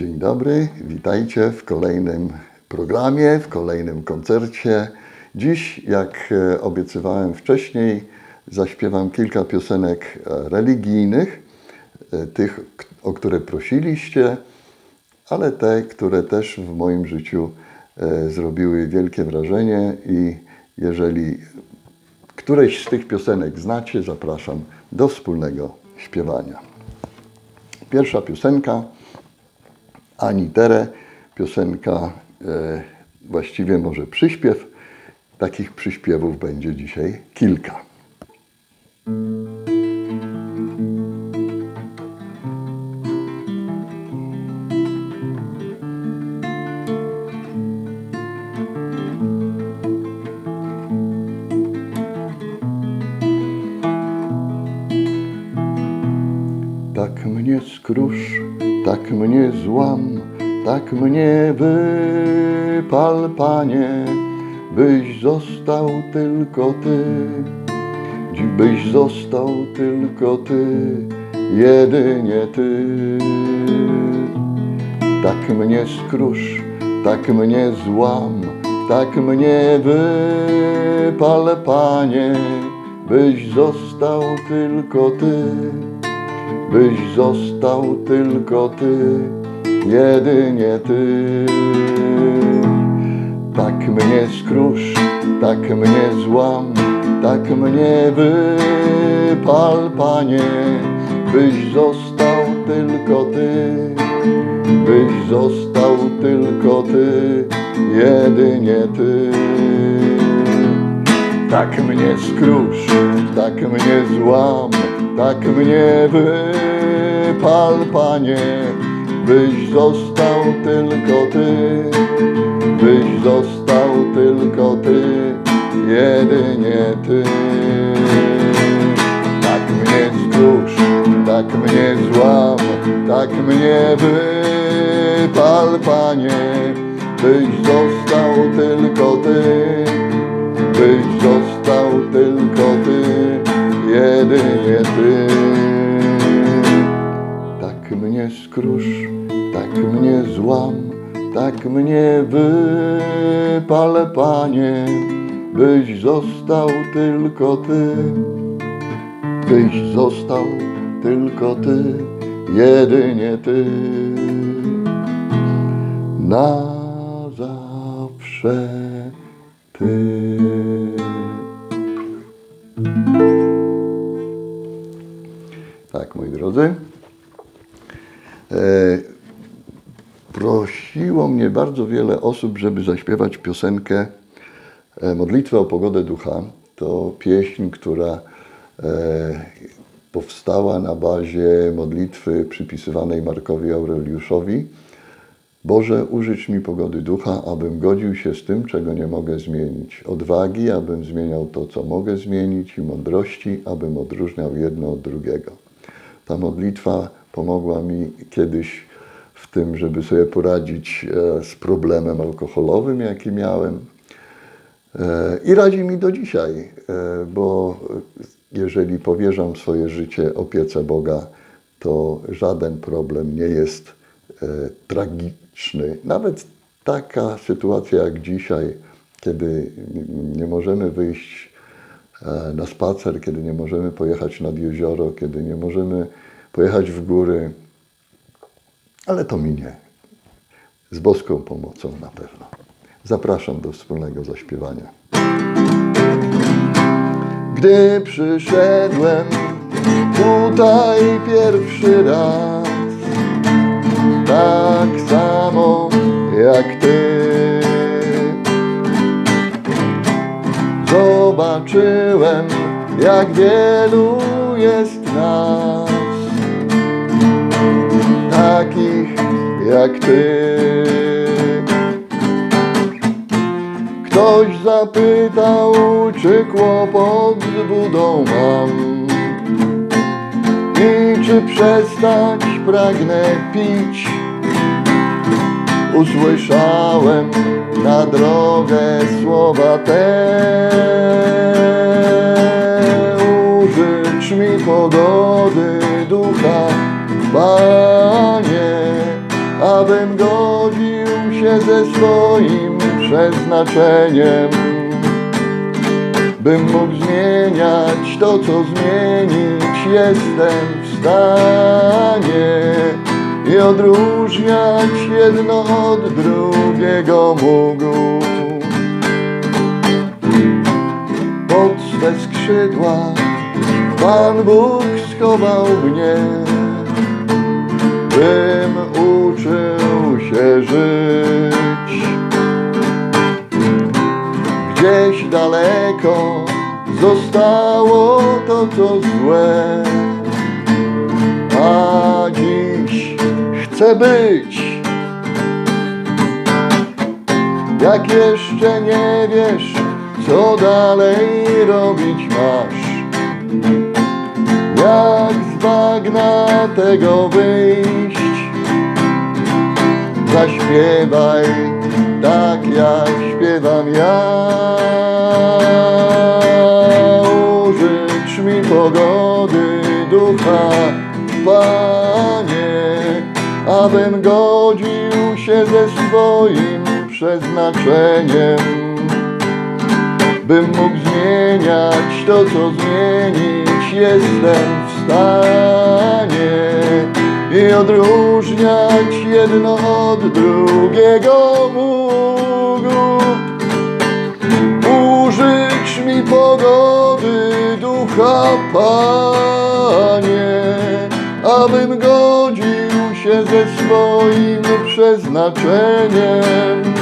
Dzień dobry, witajcie w kolejnym programie, w kolejnym koncercie. Dziś, jak e, obiecywałem wcześniej, zaśpiewam kilka piosenek e, religijnych, e, tych, o które prosiliście, ale te, które też w moim życiu zrobiły wielkie wrażenie i jeżeli któreś z tych piosenek znacie, zapraszam do wspólnego śpiewania. Pierwsza piosenka Ani Tere, piosenka e, właściwie może przyśpiew. Takich przyśpiewów będzie dzisiaj kilka. Tak mnie skrusz, tak mnie złam, tak mnie wypal, Panie, byś został tylko Ty, byś został tylko Ty, jedynie Ty. Tak mnie skrusz, tak mnie złam, tak mnie wypal, Panie, byś został tylko Ty byś został tylko Ty, jedynie Ty. Tak mnie skrusz, tak mnie złam, tak mnie wypal, Panie, byś został tylko Ty, byś został tylko Ty, jedynie Ty. Tak mnie skrusz, tak mnie złam, tak mnie wypal, Panie, byś został tylko Ty, byś został tylko Ty, jedynie Ty. Tak mnie skrusz, tak mnie złam, tak mnie wypal, Panie, byś został tylko Ty, skrusz, tak mnie złam, tak mnie wypal, Panie, byś został tylko Ty, byś został tylko Ty, jedynie Ty. Na zawsze Ty. Tak, moi drodzy. E, prosiło mnie bardzo wiele osób, żeby zaśpiewać piosenkę e, Modlitwę o pogodę ducha. To pieśń, która e, powstała na bazie modlitwy przypisywanej Markowi Aureliuszowi. Boże, użycz mi pogody ducha, abym godził się z tym, czego nie mogę zmienić. Odwagi, abym zmieniał to, co mogę zmienić, i mądrości, abym odróżniał jedno od drugiego. Ta modlitwa pomogła mi kiedyś w tym, żeby sobie poradzić e, z problemem alkoholowym, jaki miałem. E, I radzi mi do dzisiaj, e, bo jeżeli powierzam swoje życie opiece Boga, to żaden problem nie jest tragiczny. Nawet taka sytuacja jak dzisiaj, kiedy nie możemy wyjść na spacer, kiedy nie możemy pojechać nad jezioro, kiedy nie możemy pojechać w góry, ale to minie. Z boską pomocą na pewno. Zapraszam do wspólnego zaśpiewania. Gdy przyszedłem tutaj pierwszy raz, tak samo jak ty, zobaczyłem, jak wielu jest nas, jak ty. Ktoś zapytał, czy kłopot z budą mam i czy przestać pragnę pić. Usłyszałem na drogę słowa te. Użycz mi pogody ducha, Panie, abym godził się ze swoim przeznaczeniem. Bym mógł zmieniać to, co zmienić jestem w stanie i odróżniać jedno od drugiego mógł. Pod swe skrzydła Pan Bóg schował mnie, bym żyć. Gdzieś daleko zostało to, co złe, a dziś chcę być. Jak jeszcze nie wiesz, co dalej robić masz, jak z bagna tego wyjść, zaśpiewaj tak jak śpiewam ja. Użycz mi pogody ducha, Panie, abym godził się ze swoim przeznaczeniem. Bym mógł zmieniać to, co zmienić jestem w stanie i odróżniać jedno od drugiego mógł. Użycz mi pogody ducha, Panie, abym godził się ze swoim przeznaczeniem.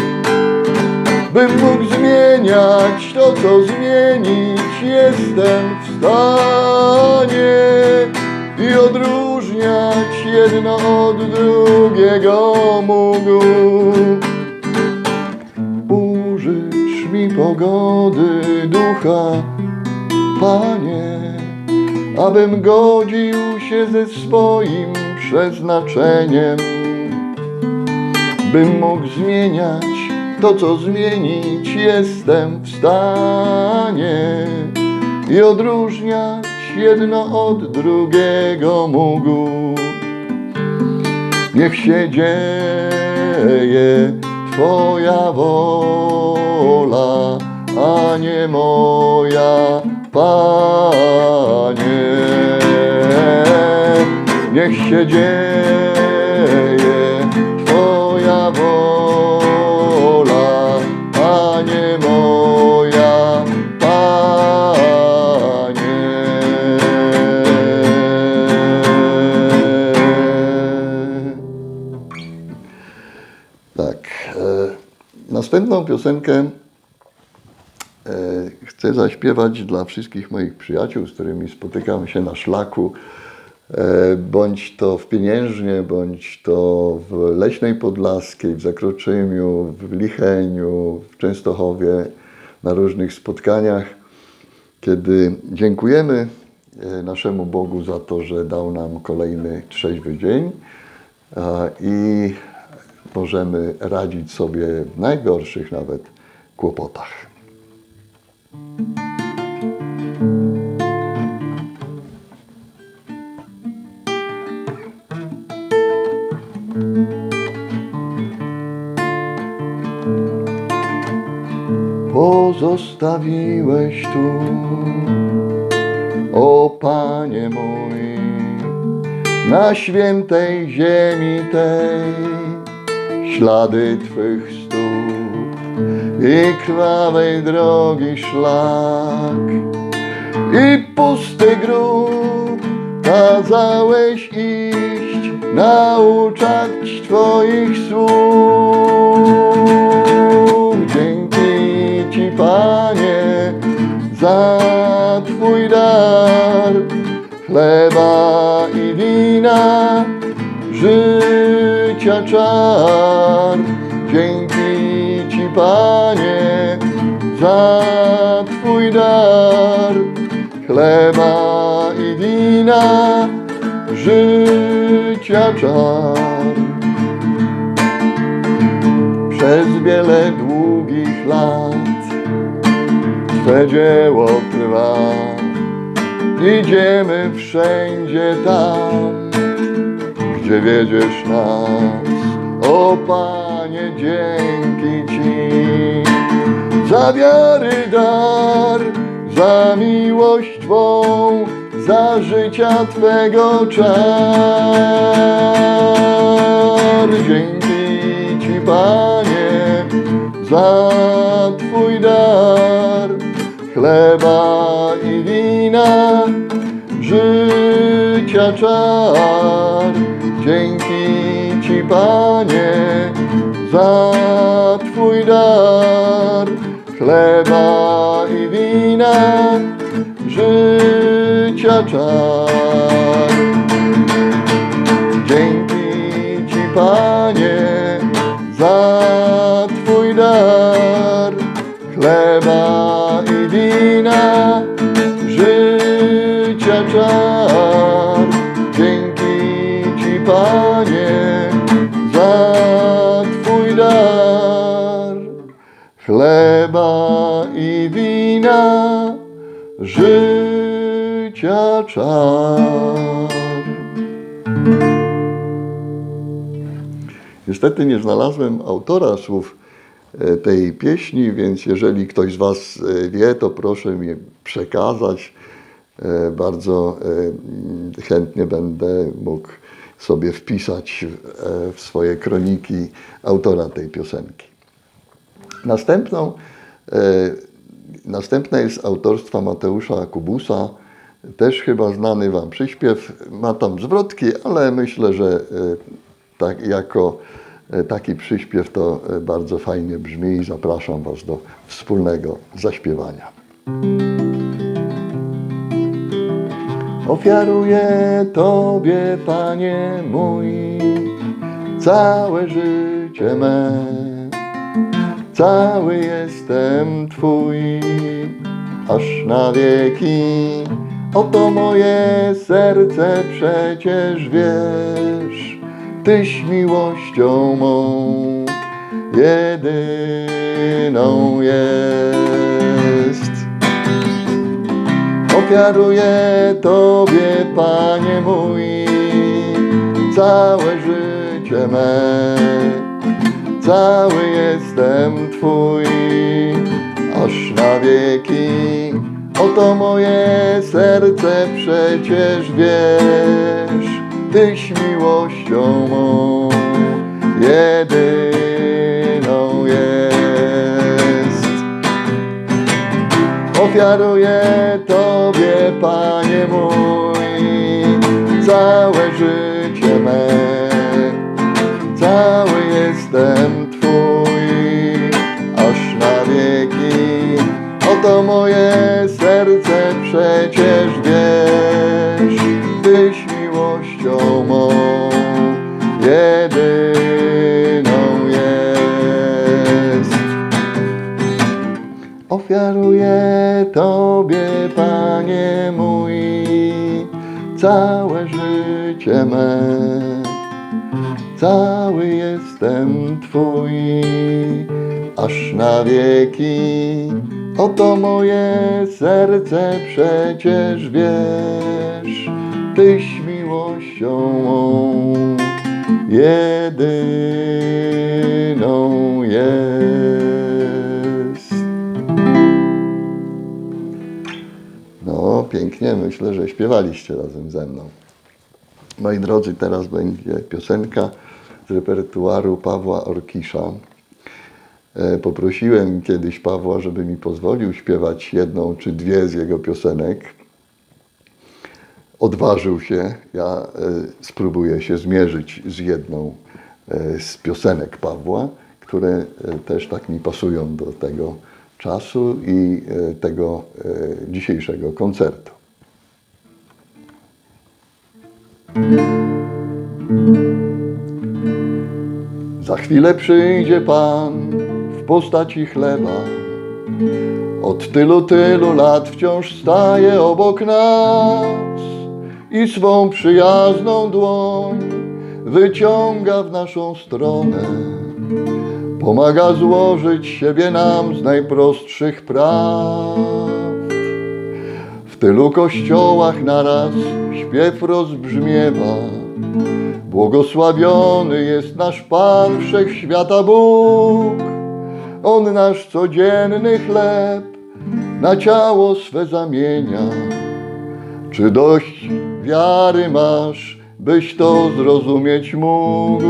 Bym mógł zmieniać to, co zmienić jestem w stanie i odróżniać jedno od drugiego mógł. Użycz mi pogody ducha, Panie, abym godził się ze swoim przeznaczeniem bym mógł zmieniać to, co zmienić jestem w stanie i odróżniać jedno od drugiego mógł. Niech się dzieje Twoja wola, a nie moja, Panie. Niech się dzieje następną piosenkę e, chcę zaśpiewać dla wszystkich moich przyjaciół, z którymi spotykam się na szlaku, e, bądź to w Pieniężnie, bądź to w Leśnej Podlaskiej, w Zakroczymiu, w Licheniu, w Częstochowie, na różnych spotkaniach, kiedy dziękujemy e, naszemu Bogu za to, że dał nam kolejny trzeźwy dzień i możemy radzić sobie w najgorszych nawet kłopotach. Pozostawiłeś tu, o Panie mój, na świętej ziemi tej ślady Twych stóp i krwawej drogi szlak i pusty grób kazałeś iść, nauczać Twoich słów. Dzięki Ci, Panie, za Twój dar chleba Dzięki Ci, Panie, za Twój dar chleba i wina, życia czar. Przez wiele długich lat Twe dzieło trwa. Idziemy wszędzie tam, gdzie wiedziesz nas. O Panie, dzięki Ci za wiary dar, za miłość Twą, za życia Twego czar. Dzięki Ci, Panie, za Twój dar chleba i wina, życia czar. Dzięki Panie, za Twój dar chleba i wina, życia czar. Życia czar. Niestety nie znalazłem autora słów e, tej pieśni, więc jeżeli ktoś z Was e, wie, to proszę mi przekazać. E, Bardzo mm, chętnie będę mógł sobie wpisać w- swoje kroniki autora tej piosenki. Następną, następna jest autorstwa Mateusza Kubusa, też chyba znany Wam przyśpiew. Ma tam zwrotki, ale myślę, że e, tak, jako e, taki przyśpiew to e, bardzo fajnie brzmi i zapraszam Was do wspólnego zaśpiewania. Ofiaruję Tobie, Panie mój, całe życie me. Cały jestem Twój, aż na wieki. Oto moje serce przecież wiesz, Tyś miłością mą jedyną jest. Ofiaruję Tobie, Panie mój, całe życie me. Cały jestem Twój, aż na wieki. Oto moje serce przecież wiesz, Tyś miłością mą jedyną jest. Ofiaruję Tobie, Panie mój, całe życie me. Cały jestem Twój, aż na wieki. Oto moje serce przecież wiesz, Tyś miłością mą jedyną jest. Ofiaruję Tobie, Panie mój, całe życie me. Cały jestem Twój, aż na wieki. Oto moje serce przecież wiesz, Tyś miłością jedyną jest. No, pięknie, myślę, że śpiewaliście razem ze mną. Moi drodzy, teraz będzie piosenka z repertuaru Pawła Orkisza. E, Poprosiłem kiedyś Pawła, żeby mi pozwolił śpiewać jedną czy dwie z jego piosenek. Odważył się. Ja e, spróbuję się zmierzyć z jedną e, z piosenek Pawła, które też tak mi pasują do tego czasu i tego dzisiejszego koncertu. Za chwilę przyjdzie Pan w postaci chleba. Od tylu, tylu lat wciąż staje obok nas i swą przyjazną dłoń wyciąga w naszą stronę. Pomaga złożyć siebie nam z najprostszych praw. W tylu kościołach naraz śpiew rozbrzmiewa. Błogosławiony jest nasz Pan Wszechświata Bóg. On nasz codzienny chleb na ciało swe zamienia. Czy dość wiary masz, byś to zrozumieć mógł?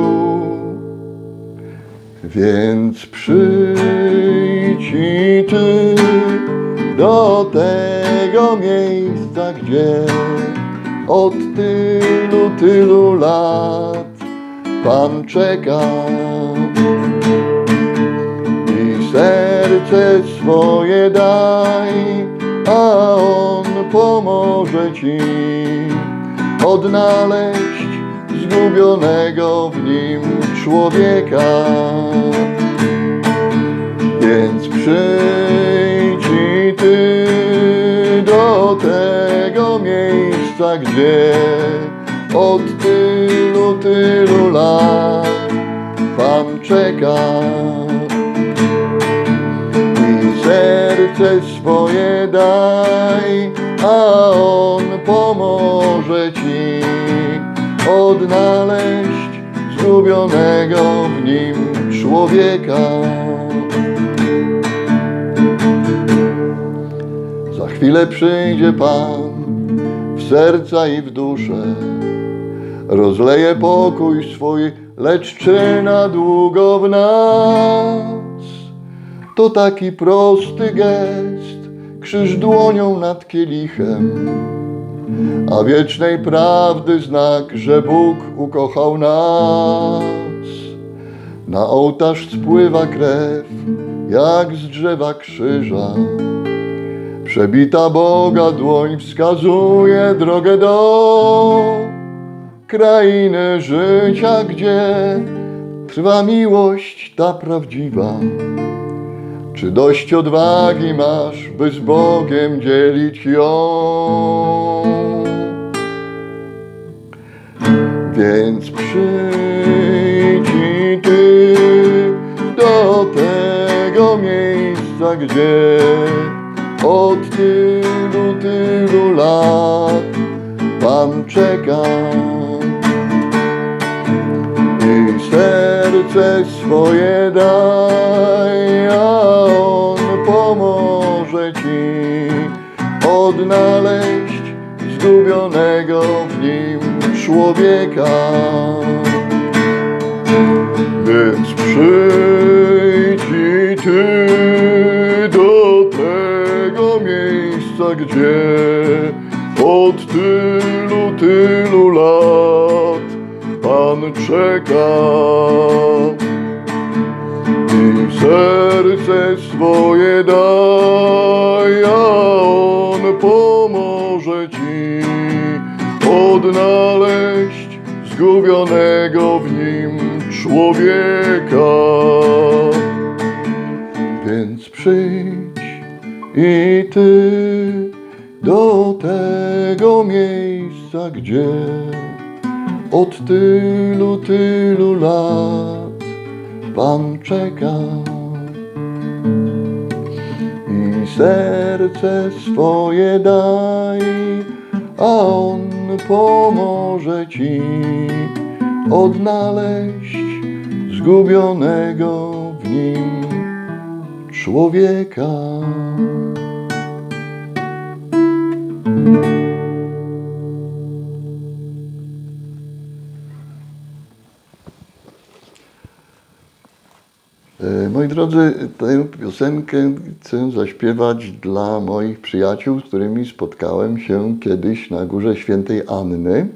Więc przyjdź i ty do tego miejsca, gdzie od tylu, tylu lat Pan czeka i serce swoje daj, a On pomoże ci odnaleźć zgubionego w nim człowieka. Więc przyjdź i ty do tego miejsca, gdzie od tylu, tylu lat Pan czeka i serce swoje daj, a On pomoże ci odnaleźć zgubionego w nim człowieka. Za chwilę przyjdzie Pan serca i w duszę, rozleje pokój swój, lecz czy na długo w nas? To taki prosty gest, krzyż dłonią nad kielichem, a wiecznej prawdy znak, że Bóg ukochał nas. Na ołtarz spływa krew, jak z drzewa krzyża. Przebita Boga dłoń wskazuje drogę do krainy życia, gdzie trwa miłość ta prawdziwa. Czy dość odwagi masz, by z Bogiem dzielić ją? Więc przyjdź ty do tego miejsca, gdzie od tylu, tylu lat Pan czeka i serce swoje daj, a On pomoże ci odnaleźć zgubionego w nim człowieka. Więc przyjdź i ty miejsca, gdzie od tylu, tylu lat Pan czeka i serce swoje daj, a On pomoże ci odnaleźć zgubionego w nim człowieka. Więc przyjdź i ty do tego miejsca, gdzie od tylu, tylu lat Pan czeka i serce swoje daj, a On pomoże ci odnaleźć zgubionego w nim człowieka. E, Moi drodzy, tę piosenkę chcę zaśpiewać dla moich przyjaciół, z którymi spotkałem się kiedyś na Górze Świętej Anny.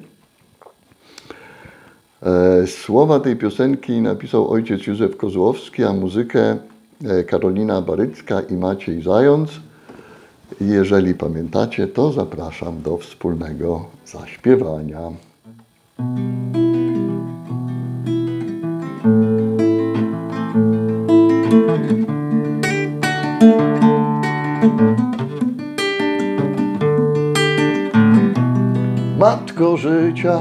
E, Słowa tej piosenki napisał ojciec Józef Kozłowski, a muzykę e, Karolina Barycka i Maciej Zając. Jeżeli pamiętacie, to zapraszam do wspólnego zaśpiewania. Matko życia,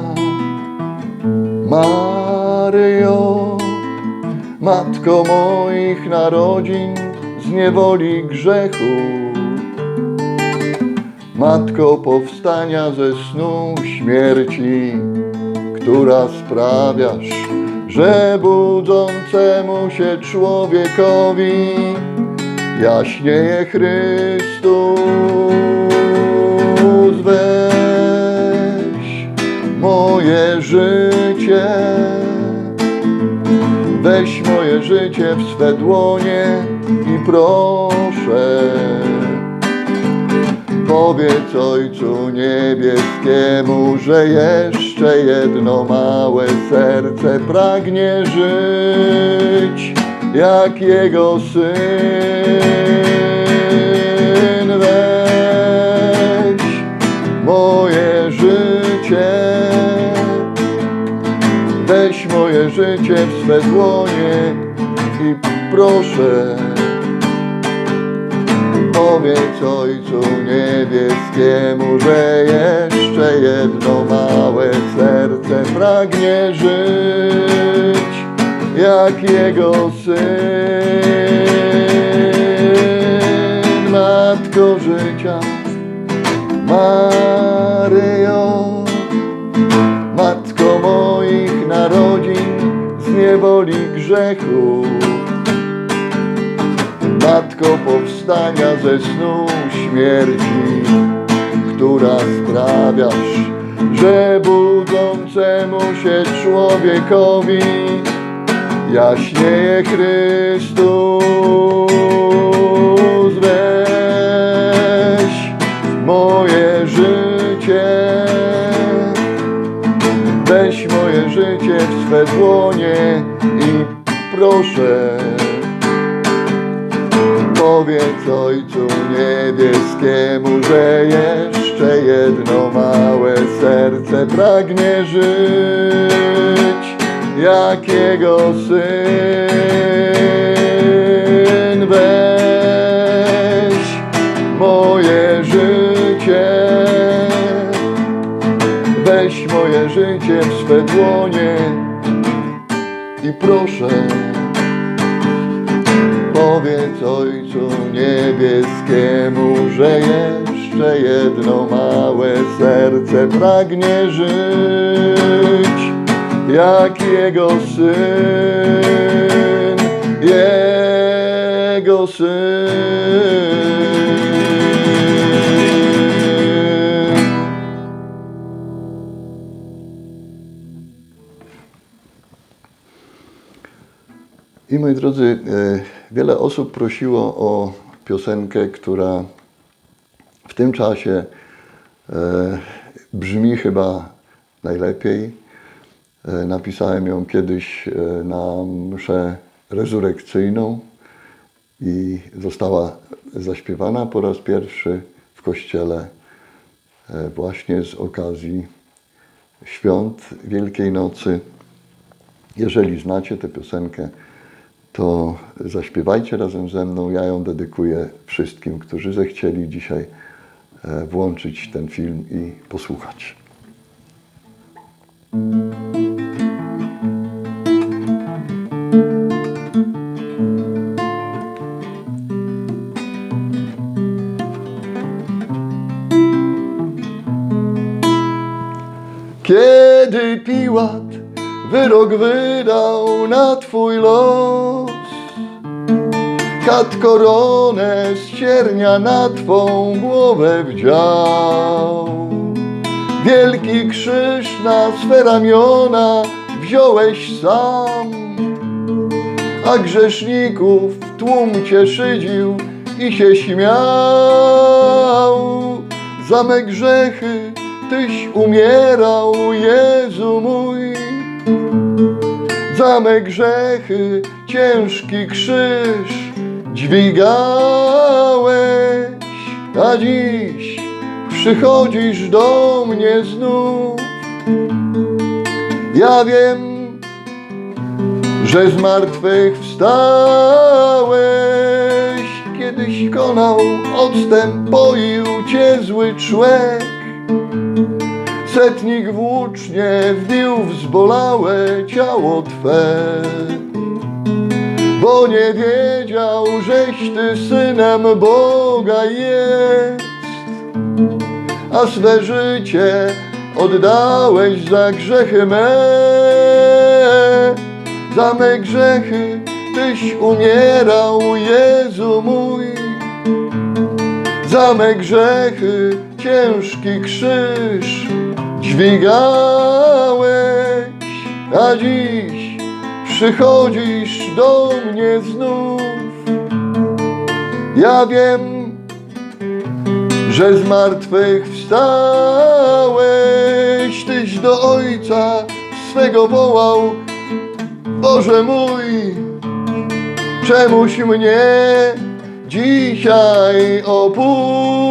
Maryjo, Matko moich narodzin z niewoli grzechu, Matko powstania ze snu śmierci, która sprawiasz, że budzącemu się człowiekowi jaśnieje Chrystus. Weź moje życie, weź moje życie w swe dłonie i proszę. Powiedz Ojcu Niebieskiemu, że jeszcze jedno małe serce pragnie żyć, jak Jego Syn. Weź moje życie, weź moje życie w swe dłonie i proszę. Powiedz Ojcu Niebieskiemu, że jeszcze jedno małe serce pragnie żyć, jak Jego Syn. Matko życia, Maryjo, Matko moich narodzin z niewoli grzechu. Matko powstania ze snu śmierci, która sprawiasz, że budzącemu się człowiekowi jaśnieje Chrystus. Weź moje życie, weź moje życie w swe dłonie i proszę. Powiedz Ojcu Niebieskiemu, że jeszcze jedno małe serce pragnie żyć, jak Jego Syn. Weź moje życie, weź moje życie w swe dłonie i proszę. Powiedz Ojcu Niebieskiemu, że jeszcze jedno małe serce pragnie żyć, jak Jego Syn, Jego Syn. I moi drodzy, e, wiele osób prosiło o piosenkę, która w tym czasie e, brzmi chyba najlepiej. E, Napisałem ją kiedyś e, na mszę rezurekcyjną i została zaśpiewana po raz pierwszy w kościele e, właśnie z okazji świąt Wielkiej Nocy. Jeżeli znacie tę piosenkę, to zaśpiewajcie razem ze mną. Ja ją dedykuję wszystkim, którzy zechcieli dzisiaj e, włączyć ten film i posłuchać. Kiedy Piłat wyrok wydał na twój los, kat koronę z ciernia na twą głowę wdział. Wielki krzyż na swe ramiona wziąłeś sam, a grzeszników tłum cię szydził i się śmiał. Za me grzechy Tyś umierał, Jezu mój. Za me grzechy ciężki krzyż dźwigałeś, a dziś przychodzisz do mnie znów. Ja wiem, że z martwych wstałeś, kiedyś konał odstęp, poił cię zły człek. Setnik włócznie wbił w zbolałe ciało Twe, bo nie wiedział, żeś Ty synem Boga jest, a swe życie oddałeś za grzechy me. Za me grzechy Tyś umierał, Jezu mój. Za me grzechy ciężki krzyż dźwigałeś, a dziś przychodzisz do mnie znów. Ja wiem, że z martwych wstałeś, Tyś do Ojca swego wołał, Boże mój, czemuś mnie dzisiaj opuścił,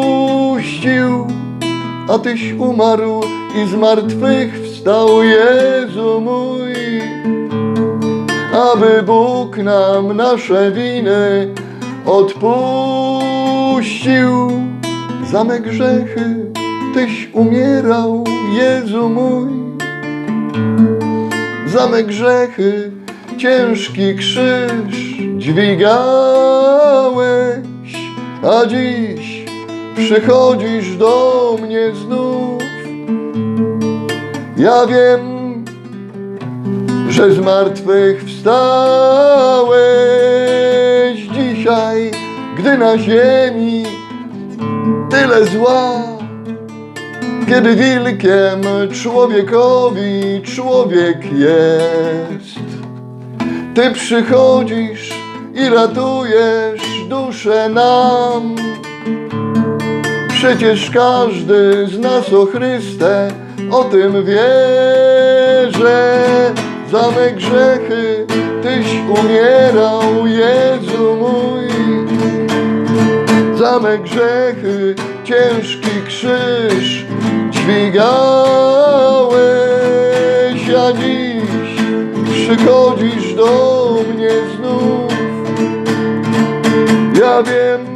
a Tyś umarł i z martwych wstał, Jezu mój, aby Bóg nam nasze winy odpuścił. Za me grzechy Tyś umierał, Jezu mój. Za me grzechy ciężki krzyż dźwigałeś, a dziś przychodzisz do mnie znów. Ja wiem, że z martwych wstałeś dzisiaj, gdy na ziemi tyle zła. Kiedy wilkiem człowiekowi człowiek jest, Ty przychodzisz i ratujesz duszę nam. Przecież każdy z nas o Chryste o tym wierzy. Za me grzechy Tyś umierał, Jezu mój. Za me grzechy ciężki krzyż dźwigałeś, a dziś przychodzisz do mnie znów. Ja wiem,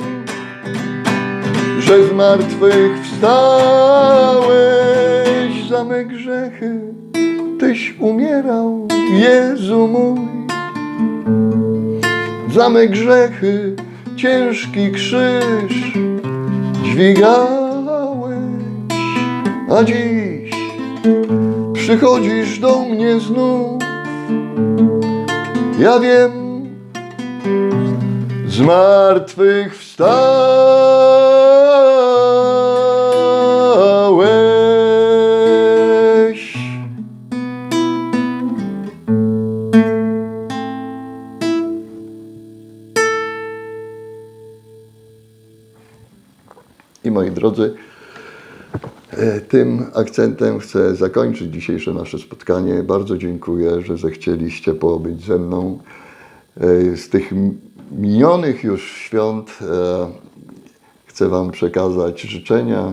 że z martwych wstałeś za me grzechy. Tyś umierał, Jezu mój. Za me grzechy ciężki krzyż dźwigałeś, a dziś przychodzisz do mnie znów. Ja wiem, z martwych wstałeś. Drodzy, e, tym akcentem chcę zakończyć dzisiejsze nasze spotkanie. Bardzo dziękuję, że zechcieliście pobyć ze mną. E, Z tych minionych już świąt e, chcę Wam przekazać życzenia,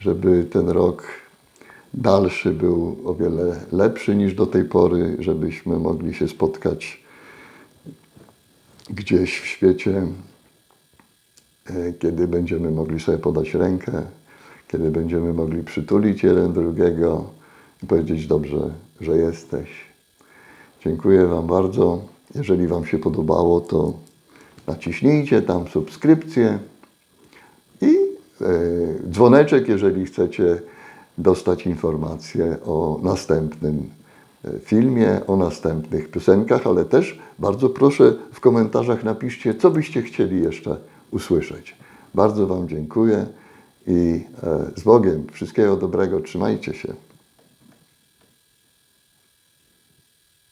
żeby ten rok dalszy był o wiele lepszy niż do tej pory, żebyśmy mogli się spotkać gdzieś w świecie kiedy będziemy mogli sobie podać rękę, kiedy będziemy mogli przytulić jeden drugiego i powiedzieć dobrze, że jesteś. Dziękuję Wam bardzo. Jeżeli Wam się podobało, to naciśnijcie tam subskrypcję i e, dzwoneczek, jeżeli chcecie dostać informacje o następnym e, filmie, o następnych piosenkach, ale też bardzo proszę w komentarzach napiszcie, co byście chcieli jeszcze usłyszeć. Bardzo Wam dziękuję i e, z Bogiem wszystkiego dobrego, trzymajcie się.